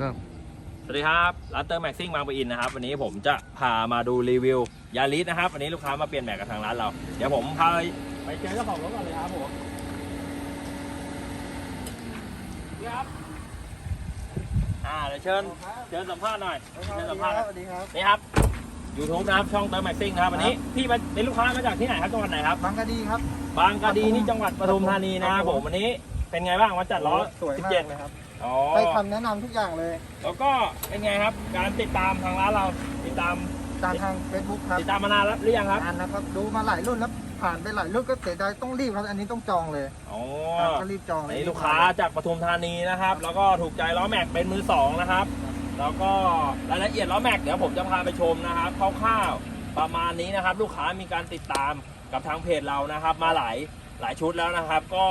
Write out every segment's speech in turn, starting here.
ครับ สวัสดีครับร้านเติมแม็กซิ่งบางปะอินนะครับวันนี้ผมจะพามาดูรีวิวยาริสนะครับวันนี้ลูกค้ามาเปลี่ยนแม็กกับทางร้านเรา เดี๋ยวผมพาไปไปเจอเจ้าของรถก่อนเลยครับผมนี่ครับอ่าเดี๋ยวเชิญเชิญสัมภาษณ์หน่อยเชิญสัมภาษณ์หน่อยสวัสดีครับนี่ครับยูทูบนะครับช่องเติมแม็กซิ่งนะครับวันนี้พี่มาเป็นลูกค้ามาจากที่ไหนครับจังหวัดไหนครับบางกะดีครับบางกะดีนี่จังหวัดปทุมธานีนะครับผมวันนี้ เป็นไงบ้างมาจัดล้อสวยมาก17เลยครับอ๋อให้คำแนะนำทุกอย่างเลยแล้วก็เป็นไงครับ การติดตามทางร้านเราติดตามตามทาง Facebook ครับติดตามมานานแล้วหรือยังครับนานนะครับดูมาหลายรุ่นแล้วผ่านไปหลายรุ่นก็เสียดายต้องรีบครับอันนี้ต้องจองเลยอ๋อครับก็รีบจองเลยนี่ลูกค้าจากปทุมธานีนะครับ แล้วก็ถูกใจล้อแม็กเป็นมือสองนะครับ แล้วก็รายละเอียดล้อแม็กเดี๋ยวผมจะพาไปชมนะครับคร่าวๆประมาณนี้นะครับ ลูกค้ามีการติดตามกับทางเพจเรานะครับ มาหลายหลายชุดแล้วนะครับ ก็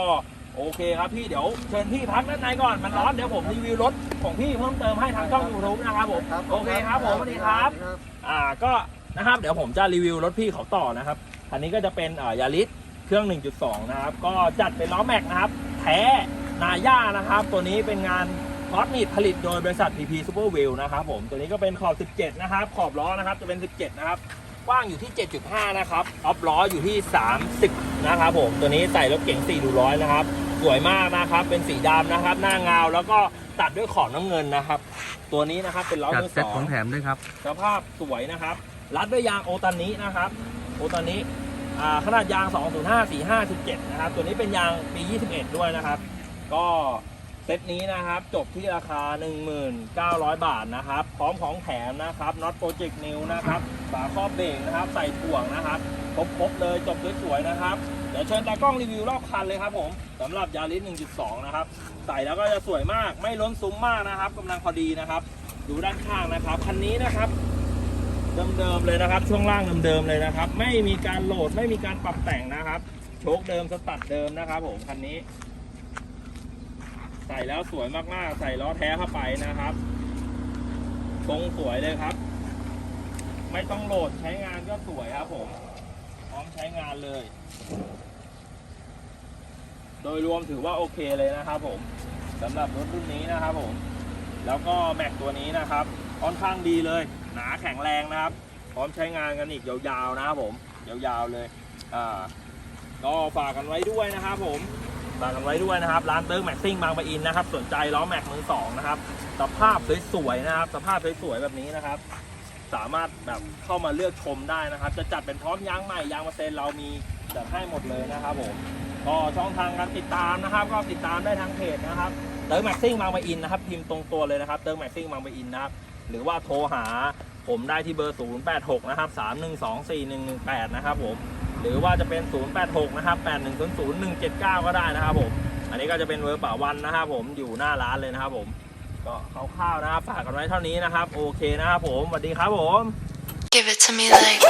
โอเคครับพี่เดี๋ยวเชิญพี่พักด้านในก่อนมันร้อนเดี๋ยวผมรีวิวรถของพี่เพิ่มเติมให้ทางช่องยูทูบนะครับผมครับโอเคครับผมสวัสดีครับครับ อ่าก็นะครับเดี๋ยวผมจะรีวิวรถพี่เขาต่อนะครับคันนี้ก็จะเป็นอ่ายาริสเครื่อง 1.2 นะครับ ก็จัดเป็นล้อแม็กนะครับ แท้นาย่านะครับ ตัวนี้เป็นงานคอสมิดผลิตโดยบริษัท PP Super Wheel นะครับผมตัวนี้ก็เป็นขอบ 17 นะครับ ขอบล้อนะครับ จะเป็น 17 นะครับกว้างอยู่ที่ 7.5 นะครับออฟล้ออยู่ที่ 30 นะครับผมตัวนี้ใส่รถเก๋ง4ดูร้อยนะครับ สวยมากนะครับ เป็นสีดำนะครับ หน้าเงาแล้วก็ตัดด้วยขอบน้ำเงินนะครับ ตัวนี้นะครับเป็นล้อจัดมือเซ็ตสอของงแถมด้วยครับ สภาพสวยนะครับ รัดด้วยยางโอตันนี้นะครับ โอตันนี้อ่าขนาดยาง 205 45 17 นะครับ ตัวนี้เป็นยางปี 21 ด้วยนะครับ ก็ เซตนี้นะครับจบที่ราคา 1,900 บาทนะครับ พร้อมของแถมนะครับน็อตโปรเจกต์นิวนะครับฝาครอบเบรกนะครับ ใส่ถ่วงนะครับครบๆเลยจบสวยๆนะครับ เดี๋ยวเชิญตากล้องรีวิวรอบคันเลยครับผมสำหรับยาริส1.2 นะครับ ใส่แล้วก็จะสวยมากไม่ล้นซุ้มมากนะครับกำลังพอดีนะครับ ดูด้านข้างนะครับคันนี้นะครับเดิมๆเลยนะครับ ช่วงล่างเดิมๆเลยนะครับ ไม่มีการโหลดไม่มีการปรับแต่งนะครับ โชคเดิมสตัดเดิมนะครับผมคันนี้ ใส่แล้วสวยมากๆ ใส่ล้อแท้เข้าไปนะครับทรงสวยเลยครับ ไม่ต้องโหลดใช้งานก็สวยครับผมพร้อมใช้งานเลย โดยรวมถือว่าโอเคเลยนะครับผมสำหรับรถรุ่นนี้นะครับผม แล้วก็แม็กตัวนี้นะครับค่อนข้างดีเลย หนาแข็งแรงนะครับ พร้อมใช้งานกันอีกยาวๆนะครับผม ยาวๆเลย อ่า ก็ฝากกันไว้ด้วยนะครับผม ฝากกันไว้ด้วยนะครับ ร้านเติร์กแม็กซิ่งบางปะอินนะครับ สนใจล้อแม็กมือสองนะครับ สภาพสวยๆนะครับ สภาพสวยๆแบบนี้นะครับ สามารถแบบเข้ามาเลือกชมได้นะครับ จะจัดเป็นพร้อมยางใหม่ยางมาเซนเรามีจัดให้หมดเลยนะครับผมก็ช่องทางการติดตามนะครับ ก็ติดตามได้ทางเพจนะครับเติร์กแม็กซิ่งบางปะอินนะครับพิมพ์ตรงตัวเลยนะครับเติร์กแม็กซิ่งบางปะอินนะครับหรือว่าโทรหาผมได้ที่เบอร์ 086 นะครับ 3124118 นะครับผม หรือว่าจะเป็น 086 นะครับ 8100179 ก็ได้นะครับผม อันนี้ก็จะเป็นเวอร์ป่าวันนะครับผมอยู่หน้าร้านเลยนะครับผม ก็คร่าวๆนะครับฝากกันไว้เท่านี้นะครับ โอเคนะครับผมสวัสดีครับผม Give it to me like